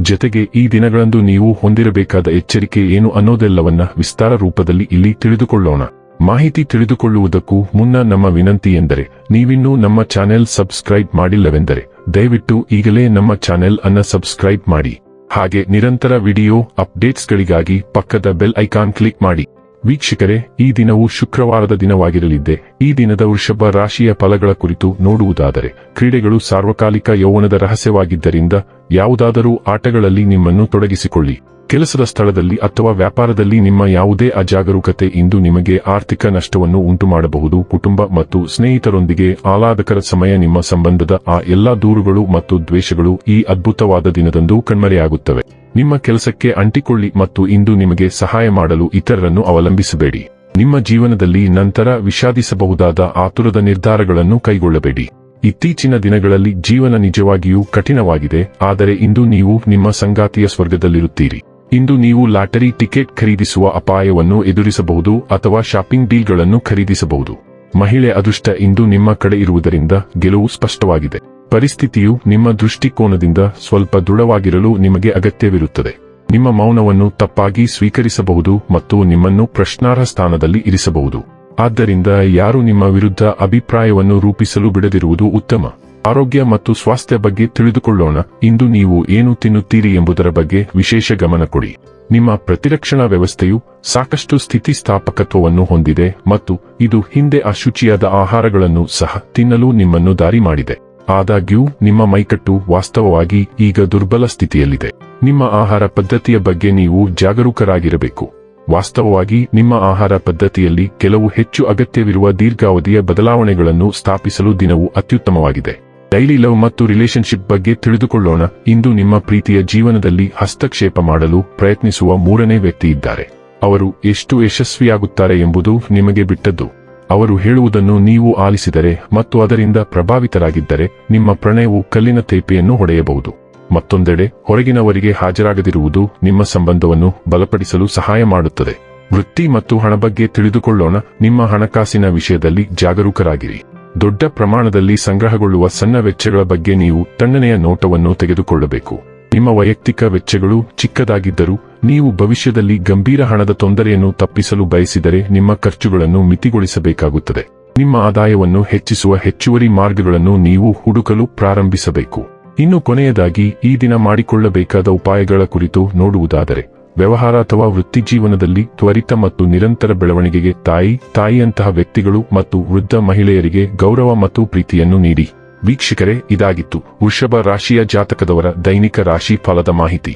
ಜತೆಗೆ ಈ ದಿನಗಳಂದು ನೀವು ಹೊಂದಿರಬೇಕಾದ ಎಚ್ಚರಿಕೆ ಏನು ಅನ್ನೋದೆಲ್ಲವನ್ನ ವಿಸ್ತಾರ ರೂಪದಲ್ಲಿ ಇಲ್ಲಿ ತಿಳಿದುಕೊಳ್ಳೋಣ. ಮಾಹಿತಿ ತಿಳಿದುಕೊಳ್ಳುವುದಕ್ಕೂ ಮುನ್ನ ನಮ್ಮ ವಿನಂತಿ ಎಂದರೆ, ನೀವಿನ್ನೂ ನಮ್ಮ ಚಾನೆಲ್ ಸಬ್ಸ್ಕ್ರೈಬ್ ಮಾಡಿಲ್ಲವೆಂದರೆ, ದಯವಿಟ್ಟು ಈಗಲೇ ನಮ್ಮ ಚಾನೆಲ್ ಅನ್ನ ಸಬ್ಸ್ಕ್ರೈಬ್ ಮಾಡಿ. ಹಾಗೆ ನಿರಂತರ ವಿಡಿಯೋ ಅಪ್ಡೇಟ್ಸ್ಗಳಿಗಾಗಿ ಪಕ್ಕದ ಬೆಲ್ ಐಕಾನ್ ಕ್ಲಿಕ್ ಮಾಡಿ. ವೀಕ್ಷಕರೇ, ಈ ದಿನವು ಶುಕ್ರವಾರದ ದಿನವಾಗಿರಲಿದ್ದೆ. ಈ ದಿನದ ವೃಷಭ ರಾಶಿಯ ಫಲಗಳ ಕುರಿತು ನೋಡುವುದಾದರೆ, ಕ್ರೀಡೆಗಳು ಸಾರ್ವಕಾಲಿಕ ಯೌವನದ ರಹಸ್ಯವಾಗಿದ್ದರಿಂದ ಯಾವುದಾದರೂ ಆಟಗಳಲ್ಲಿ ನಿಮ್ಮನ್ನು ತೊಡಗಿಸಿಕೊಳ್ಳಿ. ಕೆಲಸದ ಸ್ಥಳದಲ್ಲಿ ಅಥವಾ ವ್ಯಾಪಾರದಲ್ಲಿ ನಿಮ್ಮ ಯಾವುದೇ ಅಜಾಗರೂಕತೆ ಇಂದು ನಿಮಗೆ ಆರ್ಥಿಕ ನಷ್ಟವನ್ನು ಉಂಟುಮಾಡಬಹುದು. ಕುಟುಂಬ ಮತ್ತು ಸ್ನೇಹಿತರೊಂದಿಗೆ ಆಹ್ಲಾದಕರ ಸಮಯ ನಿಮ್ಮ ಸಂಬಂಧದ ಆ ಎಲ್ಲಾ ದೂರುಗಳು ಮತ್ತು ದ್ವೇಷಗಳು ಈ ಅದ್ಭುತವಾದ ದಿನದಂದು ಕಣ್ಮರೆಯಾಗುತ್ತವೆ. ನಿಮ್ಮ ಕೆಲಸಕ್ಕೆ ಅಂಟಿಕೊಳ್ಳಿ ಮತ್ತು ಇಂದು ನಿಮಗೆ ಸಹಾಯ ಮಾಡಲು ಇತರರನ್ನು ಅವಲಂಬಿಸಬೇಡಿ. ನಿಮ್ಮ ಜೀವನದಲ್ಲಿ ನಂತರ ವಿಷಾದಿಸಬಹುದಾದ ಆತುರದ ನಿರ್ಧಾರಗಳನ್ನು ಕೈಗೊಳ್ಳಬೇಡಿ. ಇತ್ತೀಚಿನ ದಿನಗಳಲ್ಲಿ ಜೀವನ ನಿಜವಾಗಿಯೂ ಕಠಿಣವಾಗಿದೆ, ಆದರೆ ಇಂದು ನೀವು ನಿಮ್ಮ ಸಂಗಾತಿಯ ಸ್ವರ್ಗದಲ್ಲಿರುತ್ತೀರಿ. ಇಂದು ನೀವು ಲಾಟರಿ ಟಿಕೆಟ್ ಖರೀದಿಸುವ ಅಪಾಯವನ್ನು ಎದುರಿಸಬಹುದು ಅಥವಾ ಶಾಪಿಂಗ್ ಡೀಲ್ಗಳನ್ನು ಖರೀದಿಸಬಹುದು. ಮಹಿಳೆ ಅದೃಷ್ಟ ಇಂದು ನಿಮ್ಮ ಕಡೆ ಇರುವುದರಿಂದ ಗೆಲುವು ಸ್ಪಷ್ಟವಾಗಿದೆ. ಪರಿಸ್ಥಿತಿಯು ನಿಮ್ಮ ದೃಷ್ಟಿಕೋನದಿಂದ ಸ್ವಲ್ಪ ದೃಢವಾಗಿರಲು ನಿಮಗೆ ಅಗತ್ಯವಿರುತ್ತದೆ. ನಿಮ್ಮ ಮೌನವನ್ನು ತಪ್ಪಾಗಿ ಸ್ವೀಕರಿಸಬಹುದು ಮತ್ತು ನಿಮ್ಮನ್ನು ಪ್ರಶ್ನಾರ್ಹ ಸ್ಥಾನದಲ್ಲಿ ಇರಿಸಬಹುದು. ಆದ್ದರಿಂದ ಯಾರು ನಿಮ್ಮ ವಿರುದ್ಧ ಅಭಿಪ್ರಾಯವನ್ನು ರೂಪಿಸಲು ಬಿಡದಿರುವುದು ಉತ್ತಮ. ಆರೋಗ್ಯ ಮತ್ತು ಸ್ವಾಸ್ಥ್ಯ ಬಗ್ಗೆ ತಿಳಿದುಕೊಳ್ಳೋಣ. ಇಂದು ನೀವು ಏನು ತಿನ್ನುತ್ತೀರಿ ಎಂಬುದರ ಬಗ್ಗೆ ವಿಶೇಷ ಗಮನ ಕೊಡಿ. ನಿಮ್ಮ ಪ್ರತಿರಕ್ಷಣಾ ವ್ಯವಸ್ಥೆಯು ಸಾಕಷ್ಟು ಸ್ಥಿತಿಸ್ಥಾಪಕತ್ವವನ್ನು ಹೊಂದಿದೆ ಮತ್ತು ಇದು ಹಿಂದೆ ಅಶುಚಿಯಾದ ಆಹಾರಗಳನ್ನು ಸಹ ತಿನ್ನಲು ನಿಮ್ಮನ್ನು ದಾರಿ ಮಾಡಿದೆ. ಆದಾಗ್ಯೂ, ನಿಮ್ಮ ಮೈಕಟ್ಟು ವಾಸ್ತವವಾಗಿ ಈಗ ದುರ್ಬಲ ಸ್ಥಿತಿಯಲ್ಲಿದೆ. ನಿಮ್ಮ ಆಹಾರ ಪದ್ಧತಿಯ ಬಗ್ಗೆ ನೀವು ಜಾಗರೂಕರಾಗಿರಬೇಕು. ವಾಸ್ತವವಾಗಿ, ನಿಮ್ಮ ಆಹಾರ ಪದ್ಧತಿಯಲ್ಲಿ ಕೆಲವು ಹೆಚ್ಚು ಅಗತ್ಯವಿರುವ ದೀರ್ಘಾವಧಿಯ ಬದಲಾವಣೆಗಳನ್ನು ಸ್ಥಾಪಿಸಲು ದಿನವು ಅತ್ಯುತ್ತಮವಾಗಿದೆ. ಡೈಲಿ ಲವ್ ಮತ್ತು ರಿಲೇಶನ್ಶಿಪ್ ಬಗ್ಗೆ ತಿಳಿದುಕೊಳ್ಳೋಣ. ಇಂದು ನಿಮ್ಮ ಪ್ರೀತಿಯ ಜೀವನದಲ್ಲಿ ಹಸ್ತಕ್ಷೇಪ ಮಾಡಲು ಪ್ರಯತ್ನಿಸುವ ಮೂರನೇ ವ್ಯಕ್ತಿ ಇದ್ದಾರೆ. ಅವರು ಎಷ್ಟು ಯಶಸ್ವಿಯಾಗುತ್ತಾರೆ ಎಂಬುದು ನಿಮಗೆ ಬಿಟ್ಟದ್ದು. ಅವರು ಹೇಳುವುದನ್ನು ನೀವು ಆಲಿಸಿದರೆ ಮತ್ತು ಅದರಿಂದ ಪ್ರಭಾವಿತರಾಗಿದ್ದರೆ ನಿಮ್ಮ ಪ್ರಣಯವು ಕಲ್ಲಿನ ತೇಪೆಯನ್ನು ಹೊಡೆಯಬಹುದು. ಮತ್ತೊಂದೆಡೆ, ಹೊರಗಿನವರಿಗೆ ಹಾಜರಾಗದಿರುವುದು ನಿಮ್ಮ ಸಂಬಂಧವನ್ನು ಬಲಪಡಿಸಲು ಸಹಾಯ ಮಾಡುತ್ತದೆ. ವೃತ್ತಿ ಮತ್ತು ಹಣ ಬಗ್ಗೆ ತಿಳಿದುಕೊಳ್ಳೋಣ. ನಿಮ್ಮ ಹಣಕಾಸಿನ ವಿಷಯದಲ್ಲಿ ಜಾಗರೂಕರಾಗಿರಿ. ದೊಡ್ಡ ಪ್ರಮಾಣದಲ್ಲಿ ಸಂಗ್ರಹಗೊಳ್ಳುವ ಸಣ್ಣ ವೆಚ್ಚಗಳ ಬಗ್ಗೆ ನೀವು ತಣ್ಣನೆಯ ನೋಟವನ್ನು ತೆಗೆದುಕೊಳ್ಳಬೇಕು. ನಿಮ್ಮ ವೈಯಕ್ತಿಕ ವೆಚ್ಚಗಳು ಚಿಕ್ಕದಾಗಿದ್ದರೂ, ನೀವು ಭವಿಷ್ಯದಲ್ಲಿ ಗಂಭೀರ ಹಣದ ತೊಂದರೆಯನ್ನು ತಪ್ಪಿಸಲು ಬಯಸಿದರೆ ನಿಮ್ಮ ಖರ್ಚುಗಳನ್ನು ಮಿತಿಗೊಳಿಸಬೇಕಾಗುತ್ತದೆ. ನಿಮ್ಮ ಆದಾಯವನ್ನು ಹೆಚ್ಚಿಸುವ ಹೆಚ್ಚುವರಿ ಮಾರ್ಗಗಳನ್ನು ನೀವು ಹುಡುಕಲು ಪ್ರಾರಂಭಿಸಬೇಕು. ಇನ್ನು ಕೊನೆಯದಾಗಿ ಈ ದಿನ ಮಾಡಿಕೊಳ್ಳಬೇಕಾದ ಉಪಾಯಗಳ ಕುರಿತು ನೋಡುವುದಾದರೆ, ವ್ಯವಹಾರ ಅಥವಾ ವೃತ್ತಿ ಜೀವನದಲ್ಲಿ ತ್ವರಿತ ಮತ್ತು ನಿರಂತರ ಬೆಳವಣಿಗೆಗೆ ತಾಯಿ, ತಾಯಿಯಂತಹ ವ್ಯಕ್ತಿಗಳು ಮತ್ತು ವೃದ್ಧ ಮಹಿಳೆಯರಿಗೆ ಗೌರವ ಮತ್ತು ಪ್ರೀತಿಯನ್ನು ನೀಡಿ. ವೀಕ್ಷಕರೇ, ಇದಾಗಿತ್ತು ವೃಷಭ ರಾಶಿಯ ಜಾತಕದವರ ದೈನಿಕ ರಾಶಿ ಫಲದ ಮಾಹಿತಿ.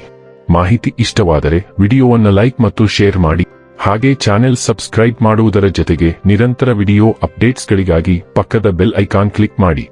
ಮಾಹಿತಿ ಇಷ್ಟವಾದರೆ ವಿಡಿಯೋವನ್ನು ಲೈಕ್ ಮತ್ತು ಶೇರ್ ಮಾಡಿ. ಹಾಗೆ ಚಾನೆಲ್ ಸಬ್ಸ್ಕ್ರೈಬ್ ಮಾಡುವುದರ ಜೊತೆಗೆ ನಿರಂತರ ವಿಡಿಯೋ ಅಪ್ಡೇಟ್ಸ್ಗಳಿಗಾಗಿ ಪಕ್ಕದ ಬೆಲ್ ಐಕಾನ್ ಕ್ಲಿಕ್ ಮಾಡಿ.